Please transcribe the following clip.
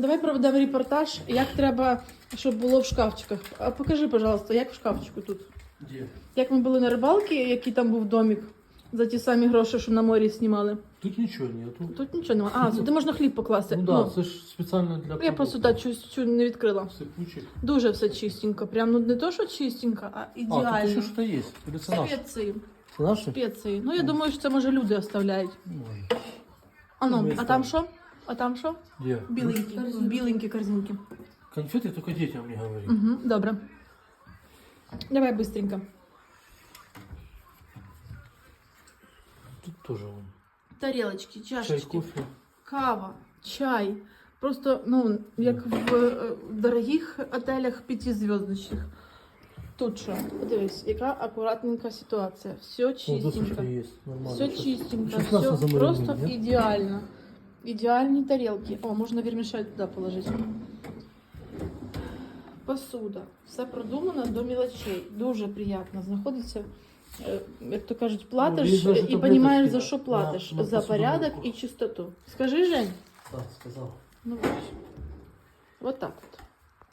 давай проведемо репортаж, як треба, щоб було в шкафчиках. А покажи, пожалуйста, як в шкафчику тут. Где? Як ми були на рибалці, який там був домик за ті самі гроші, що на морі знімали. Тут нічого нету. Тут нічого немає. А, сюди можна хліб покласти. Ну да, це ж спеціально для я просто так чуть, чуть не відкрила. Сипучих. Дуже все чистенько. Прям ну не то, що чистенько, а А, тут ідеально. что есть. Или це наше? Спеції. Це наше? Спеції. Ну я думаю, що це може люди оставляють. Ой. А ну, а там що? А там що? Где? Біленькі. Біленькі корзинки. Конфеты только детям не говори. Угу, добре. Давай быстренько. Тут тоже вон. Тарелочки, Чай, чашечки, кофе. кава, чай. Просто, ну, як в е, дорогих отелях п'ятизв'язочних. Тут що? Подивись, яка акуратненька ситуація. Все О, досочка чистенько. есть. Нормально. Все Щас- чистенько, щас классно все замаринуем, просто нет? ідеально. Ідеальні тарілки. О, можна вермішель туди положити. Посуда. Все продумано до мілочей. Дуже приємно. Знаходиться, е, як то кажуть, Ну, платиш є даже і розумієш, за таблеточки що на- платиш. на за посудомийку. порядок і чистоту. Скажи, Жень. Да, сказал. Ну, вот. Вот так вот.